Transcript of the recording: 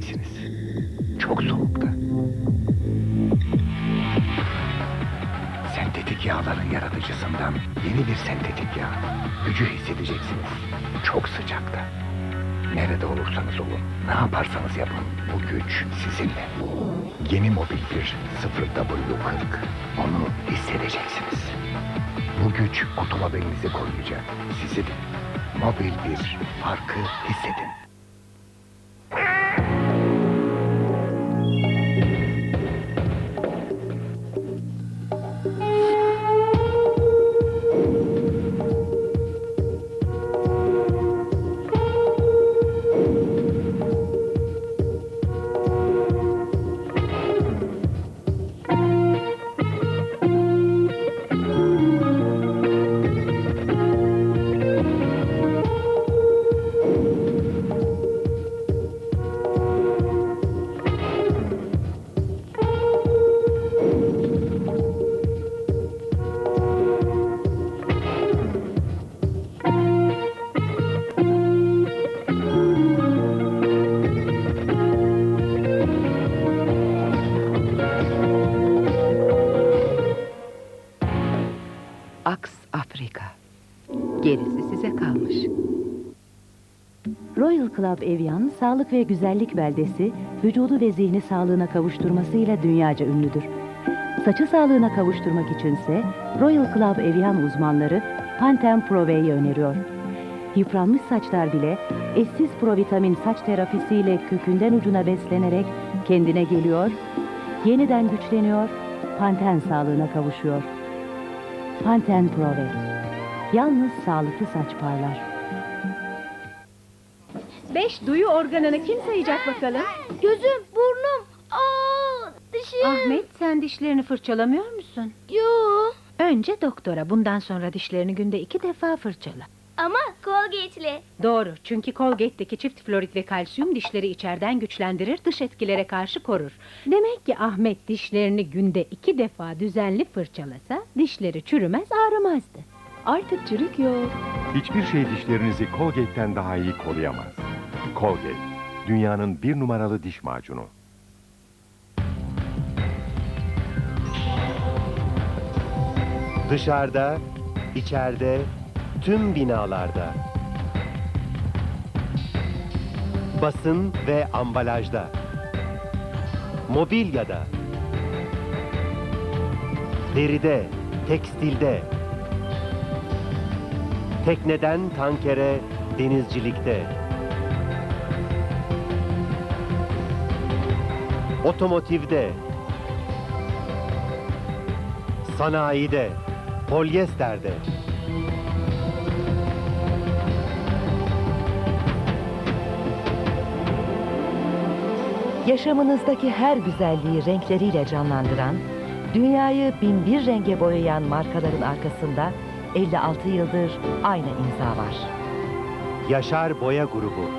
göreceksiniz. Çok soğukta. Sentetik yağların yaratıcısından yeni bir sentetik yağ. Gücü hissedeceksiniz. Çok sıcakta. Nerede olursanız olun, ne yaparsanız yapın. Bu güç sizinle. Yeni mobil bir 0W40. Onu hissedeceksiniz. Bu güç kutu mobilinizi koruyacak. Sizi de mobil bir farkı hissedin. Aks Afrika. Gerisi size kalmış. Royal Club Evian, sağlık ve güzellik beldesi, vücudu ve zihni sağlığına kavuşturmasıyla dünyaca ünlüdür. Saçı sağlığına kavuşturmak içinse Royal Club Evian uzmanları Pantene Pro V'yi öneriyor. Yıpranmış saçlar bile eşsiz provitamin saç terapisiyle kökünden ucuna beslenerek kendine geliyor, yeniden güçleniyor, Pantene sağlığına kavuşuyor. Pantene Pro V. Yalnız sağlıklı saç parlar. Beş duyu organını kim sayacak bakalım? Gözüm, burnum, aa, dişim. Ahmet sen dişlerini fırçalamıyor musun? Yo. Önce doktora bundan sonra dişlerini günde iki defa fırçala. Ama Colgate'li. Doğru çünkü Colgate'deki çift florit ve kalsiyum dişleri içeriden güçlendirir dış etkilere karşı korur. Demek ki Ahmet dişlerini günde iki defa düzenli fırçalasa dişleri çürümez ağrımazdı. Artık çürük yok. Hiçbir şey dişlerinizi Colgate'den daha iyi koruyamaz. Colgate, dünyanın bir numaralı diş macunu. Dışarıda, içeride, tüm binalarda. Basın ve ambalajda. Mobilyada. Deride, tekstilde. Tekneden tankere, denizcilikte. Otomotivde. Sanayide, polyesterde. Yaşamınızdaki her güzelliği renkleriyle canlandıran, dünyayı bin bir renge boyayan markaların arkasında 56 yıldır aynı imza var. Yaşar Boya Grubu.